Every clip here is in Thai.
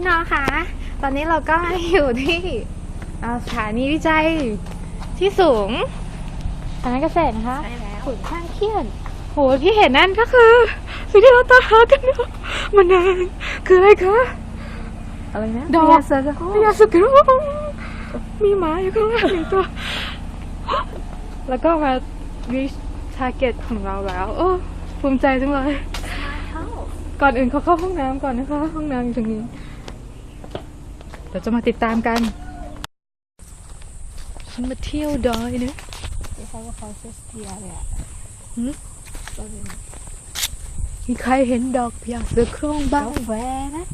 พี่น้องคะ ตอนนี้เราก็มาอยู่ที่อ่าสถานีวิจัยที่สูงคณะเกษตรนะคะใช่แล้วขุนช่างเขี้ยน โหที่เห็นนั่นก็คือ สิ่งที่เราตามหากันเนอะมานานคืออะไรคะ อะไรนะดอกพญาเสือโคพญาสุกรมีหมาอยู่ข้างล่างหนึ่งตัว แล้วก็มา reach target ของเราแล้ว โอ้ภูมิใจจังเลยก่อนอื่นเขาเข้าห้องน้ำก่อนนะคะ ห้องน้ำอยู่ตรงนี้ เดี๋ยวจะมาติดตามกันฉันมาเที่ยวดอยนะที่เขาว่าเขาเซสเทียเลยอะหืมต้นมีใครเห็นดอกพญาเสือโคร่งบ้างกาแฟนะ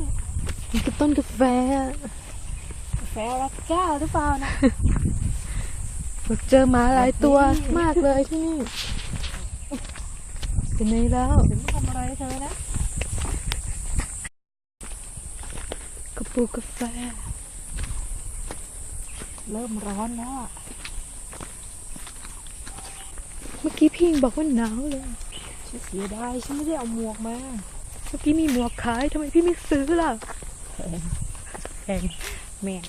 มันคือต้นกาแฟกาแฟรักแก้วหรือเปล่านะเราเจอหมาหลายตัวแบบนี้มากเลยที่นี่เป็นไงแล้วถึงทำอะไรเธอนะ กระปุกกาแฟ เริ่มร้อนแล้วอะเมื่อกี้พี่ยังบอกว่าหนาวเลย ฉันเสียดายฉันไม่ได้เอาหมวกมาเมื่อกี้มีหมวกขายทำไมพี่ไม่ซื้อล่ะแพงแม่ง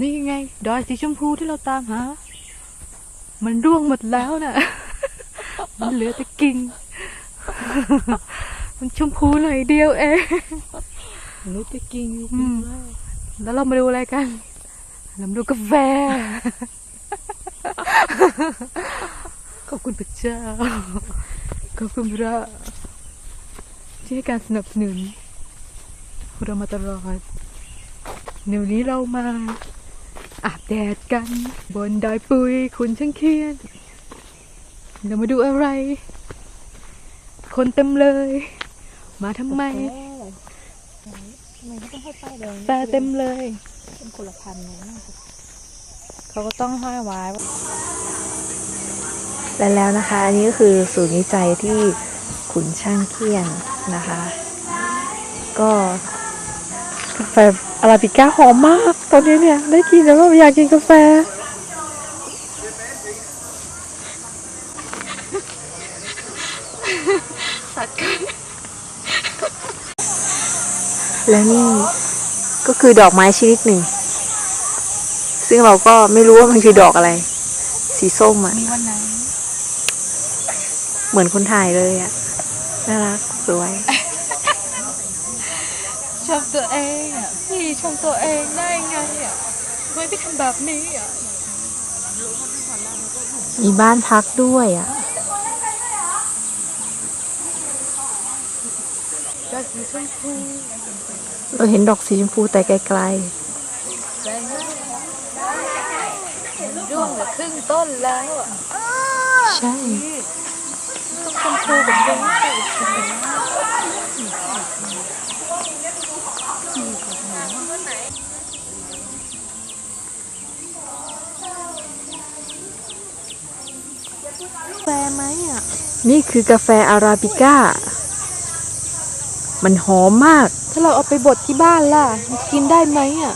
นี่ไง ดอยสีชมพูที่เราตามหา มันร่วงหมดแล้วน่ะ มันเหลือแต่กิ่ง มันชมพูหน่อยเดียวเอง รู้จะกินอยู่อืมแล้วเรามาดูอะไรกันเรามาดูกาแฟ ขอบคุณพระเจ้า ขอบคุณพระที่ให้การสนับสนุนเรามาตลอดเดี๋ยวนี้เรามาอาบแดดกัน บนดอยปุยคุณช่างเคียน เรามาดูอะไร คนเต็มเลย มาทำไม กาแฟทำไมไม่ ต้องให้ป้ายแดงแฟเต็มเลย เป็นคนละพันเลยนะเขาก็ต้องห้อยไว้และแล้วนะคะ อันนี้ก็คือศูนย์วิจัยที่ขุนช่างเคียนนะคะ ก็กาแฟอาราบิก้าหอมมาก ตอนนี้เนี่ย ได้กินแล้วก็อยากกินกาแฟ และนี่ก็คือดอกไม้ชนิดหนึ่ง ซึ่งเราก็ไม่รู้ว่ามันคือดอกอะไร สีส้มอะมีวันไหนเหมือนคนถ่ายเลยอะน่ารักสวยชมตัวเองอะพี่ชมตัวเองได้ไงอะทำไมพี่ทำแบบนี้อะมีบ้านพักด้วยอะ อกสีชมพูเราเห็นดอกสีชมพูแต่ไกลแดงมากร่วงเกือครึ่งต้นแล้วอะใช่ต้องชมพูแบบนี้แฟไหมอะ นี่คือกาแฟอาราบิก้า มันหอมมาก ถ้าเราเอาไปบดที่บ้านล่ะมันกินได้ไหมอะ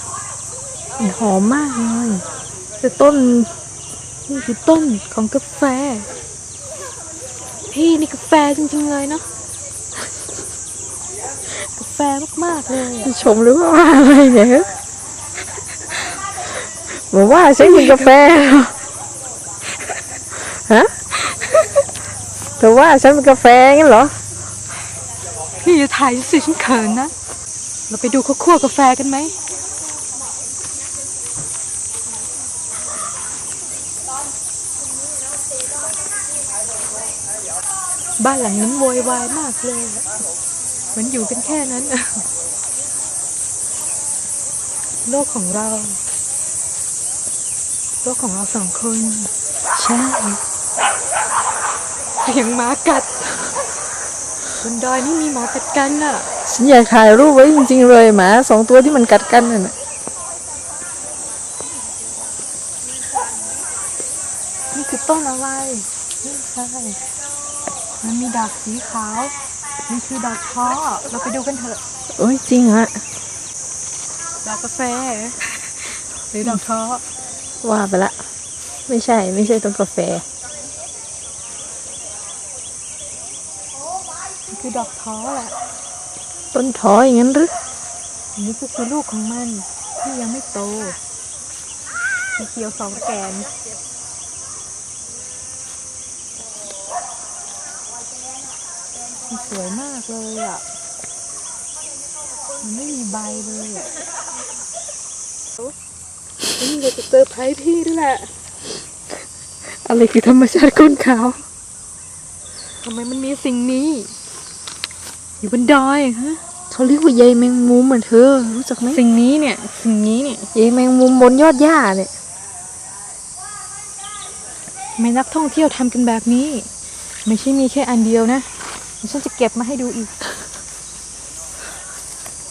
มันหอมมากเลยแต่ต้นนี่คือต้นของกาแฟ พี่นี่กาแฟจริงๆเลยเนาะ กาแฟมากๆเลยอะชมหรือว่าอะไรเนี่ยบอกว่าฉันกินกาแฟเหรอฮะเธอว่าฉันเป็นกาแฟงั้นเหรอ พี่จะถ่ายสิฉันเขินนะ เราไปดูเขาคั่วกาแฟกันไหม บ้านหลังนั้นโวยวายมากเลยเหมันอยู่กันแค่นั้น โลกของเรา โลกของเราสองคน ใช่เสียงหมากัด บนดอยนี่มีหมากัดกันอะ ฉันอยากถ่ายรูปไว้จริงๆเลยหมาสองตัวที่มันกัดกันน่ะนะนี่คือต้นอะไรนี่ใช่มันมีดอกสีขาวนี่คือดอกท้อเราไปดูกันเถอะ โอ้ยจริงฮะดอกกาแฟ หรือดอกท้อว่าไปละ ไม่ใช่ไม่ใช่ต้นกาแฟ คือดอกท้อแหละ ต้นท้ออย่างนั้นหรือนี่ก็คือลูกของมันที่ยังไม่โตสีเขียวสองแกนมันสวยมากเลยอะ มันไม่มีใบเลยอะนี่เราจะเจอร์ไพรส์พี่ด้วยแหละ อะไรคือธรรมชาติก้นขาว ทำไมมันมีสิ่งนี้ อยู่บนดอยฮะเขาเรียกว่าใยแมงมุมเหมือนเธอ รู้จักไหมสิ่งนี้เนี่ยสิ่งนี้เนี่ยใยแมงมุมบนยอดหญ้าเนี่ยทำไมนักท่องเที่ยวทำกันแบบนี้ ไม่ใช่มีแค่อันเดียวนะเดี๋ยวฉันจะเก็บมาให้ดูอีก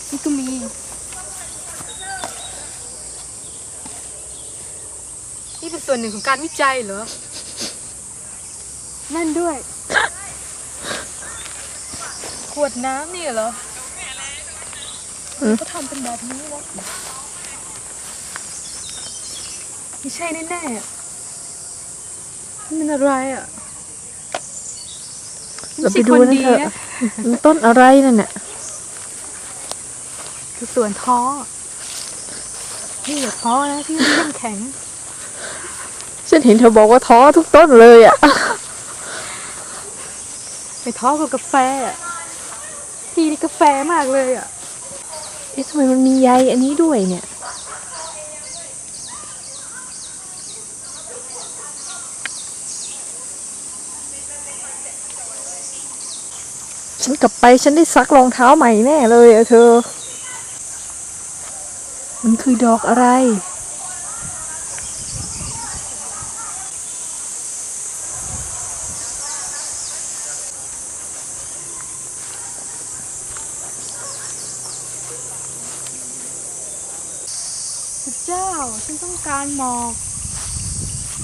นี่ก็มีนี่เป็นส่วนหนึ่งของการวิจัยเหรอ นั่นด้วย ขวดน้ำนี่เหรออืมเขาทำเป็นแบบนี้วะไม่ใช่แน่ๆนี่มันอะไรอะเราไปดูนั่นเถอะไม่ใช่คดีมันต้นอะไรนั่นน่ะคือส่วนท้อนี่อย่าท้อนะที่เข้มแข็ง ฉันเห็นเธอบอกว่าท้อทุกต้นเลยอะ ไปท้อกับกาแฟอะ พี่นี่กาแฟมากเลยอะเอ๊ะทำไมมันมีใยอันนี้ด้วยเนี่ย ฉันกลับไปฉันได้ซักรองเท้าใหม่แน่เลยอะเธอ มันคือดอกอะไร เจ้า ฉันต้องการหมอก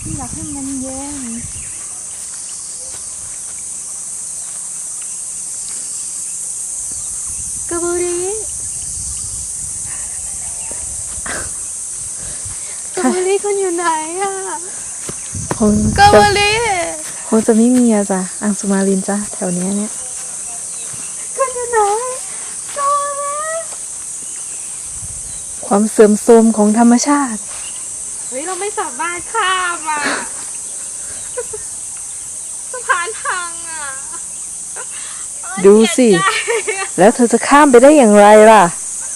ฉันอยากให้มันเย็นกระบุรีกระบุรีคุณอยู่ไหนอะคงกระจะบุรี คงจะไม่มีอะจ้ะอังสุมาลินจ้ะแถวเนี้ยเนี่ย คุณอยู่ไหนกระบุรี ความเสื่อมโทรมของธรรมชาติ เฮ้ย เราไม่สามารถข้ามอะ สะพานพังอะดูสิแล้วเธอจะข้ามไปได้อย่างไรล่ะ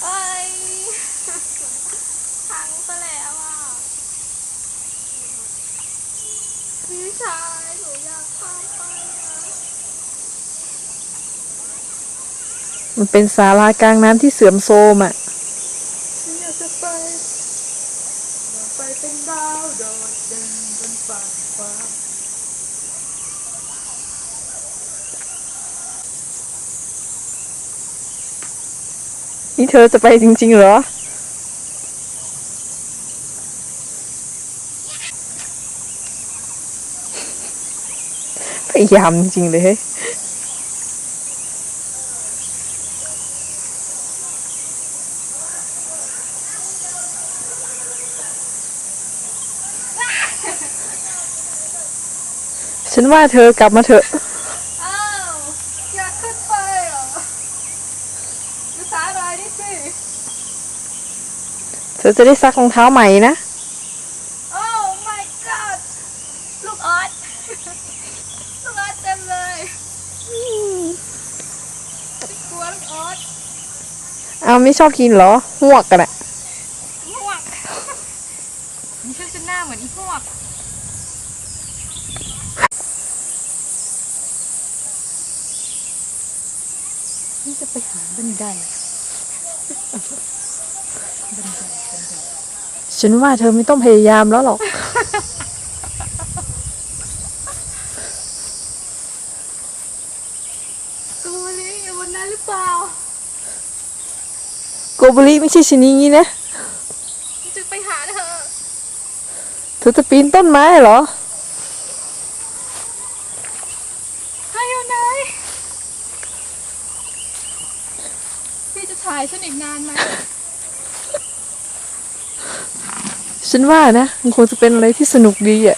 เอ้ยพังไปแล้วอะพี่ชายหนูอยากข้ามไปอะมันเป็นศาลากลางน้ำที่เสื่อมโทรมอะ ฉันอยากจะไป อยากไป เป็นดาวโดดเด่นบนฟ้าฟ้านี่เธอจะไปจริง ๆ เหรอ พยายามจริงเลยเฮ้ย นว่าเธอกลับมาเถอะอ้าวอยากขึ้นไปเหรอดูสาหร่ายนี่สิเธอจะได้ซักรองเท้าใหม่นะ โอ้ my god ลูกออสลูกออสเต็มเลยกลัวลูกออสเอาไม่ชอบกินเหรอหวกกันอะหวกนี่ฉันจะหน้าเหมือนอีหวก จะไปหาบันไดฉันว่าเธอไม่ต้องพยายามแล้วหรอก กูนี่อยู่บนนั้นหรือเปล่า โกบุริไม่ใช่ชนิดนี้นะฉันจะไปหาเธอ เธอจะปีนต้นไม้เหรอ ให้อยู่ไหน พี่จะ ถ่ายฉันอีกนานไหมฉันว่านะมันคงจะเป็นอะไรที่สนุกดีอะ